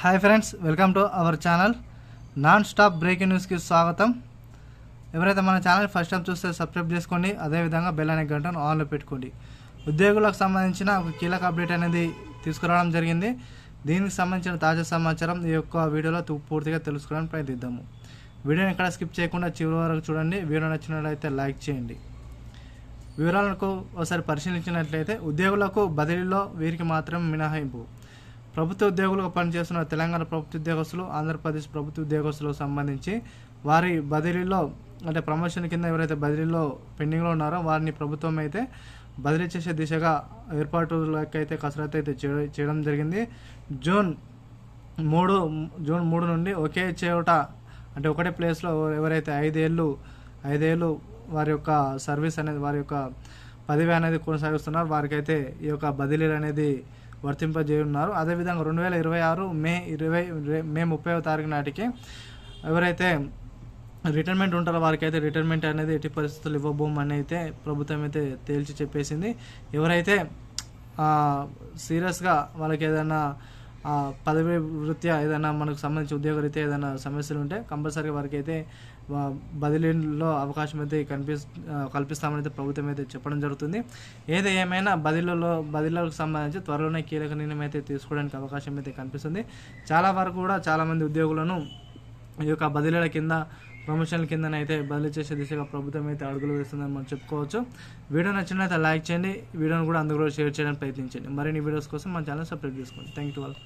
Hi friends welcome to our channel non stop breaking న్యూస్కి స్వాగతం. ఎవరైతే మన ఛానల్ ఫస్ట్ టైం చూస్తే సబ్స్క్రైబ్ చేసుకోండి. అదేవిధంగా బెల్ అనే గంటను ఆన్లో పెట్టుకోండి. ఉద్యోగులకు సంబంధించిన ఒక కీలక అప్డేట్ అనేది తీసుకురావడం జరిగింది. దీనికి సంబంధించిన తాజా సమాచారం ఈ యొక్క వీడియోలో పూర్తిగా తెలుసుకోవడానికి ప్రయత్నిద్దాము. వీడియోని ఎక్కడ స్కిప్ చేయకుండా చివరి వరకు చూడండి. వీడియో నచ్చినట్లయితే లైక్ చేయండి. వివరాలకు ఒకసారి పరిశీలించినట్లయితే ఉద్యోగులకు బదిలీలో వీరికి మాత్రం మినహాయింపు. ప్రభుత్వ ఉద్యోగులుగా పనిచేస్తున్న తెలంగాణ ప్రభుత్వ ఉద్యోగస్తులు ఆంధ్రప్రదేశ్ ప్రభుత్వ ఉద్యోగస్తులకు సంబంధించి వారి బదిలీలో అంటే ప్రమోషన్ కింద ఎవరైతే బదిలీలో పెండింగ్లో ఉన్నారో వారిని ప్రభుత్వం అయితే బదిలీ చేసే దిశగా ఏర్పాటులకైతే కసరత్తు అయితే చేయడం జరిగింది. జూన్ మూడు జూన్ మూడు నుండి ఒకే చోట అంటే ఒకటే ప్లేస్లో ఎవరైతే ఐదేళ్ళు ఐదేళ్ళు వారి యొక్క సర్వీస్ అనేది వారి యొక్క పదవి అనేది కొనసాగిస్తున్నారు వారికైతే ఈ యొక్క బదిలీలు అనేది వర్తింపజేయున్నారు. అదేవిధంగా రెండు వేల ఇరవై ఆరు మే ఇరవై మే ముప్పై తారీఖు నాటికి ఎవరైతే రిటైర్మెంట్ ఉంటారో వారికి అయితే రిటైర్మెంట్ అనేది ఎట్టి పరిస్థితులు ఇవ్వబోమని అయితే ప్రభుత్వం అయితే తేల్చి చెప్పేసింది. ఎవరైతే సీరియస్గా వాళ్ళకి ఏదైనా పదవి వృత్యా ఏదైనా మనకు సంబంధించి ఉద్యోగరీత్యా ఏదైనా సమస్యలు ఉంటే కంపల్సరీ వారికి అయితే బదిలీలో అవకాశం అయితే కనిపి కల్పిస్తామని అయితే ప్రభుత్వం అయితే చెప్పడం జరుగుతుంది. ఏది ఏమైనా బదిలీలో బదిలీలకు సంబంధించి త్వరలోనే కీలక నిర్ణయం అయితే తీసుకోవడానికి అవకాశం అయితే కనిపిస్తుంది. చాలా వరకు కూడా చాలామంది ఉద్యోగులను ఈ యొక్క బదిలీల కింద ప్రమోషన్ల కిందనైతే బదిలీ చేసే దిశగా ప్రభుత్వం అయితే అడుగులు వేస్తుందని మనం చెప్పుకోవచ్చు. వీడియో నచ్చినట్లయితే లైక్ చేయండి. వీడియోని కూడా అందరూ షేర్ చేయడానికి ప్రయత్నించండి. మరిన్ని వీడియోస్ కోసం మన ఛానల్ సబ్స్క్రైబ్ చేసుకోండి. Thank you all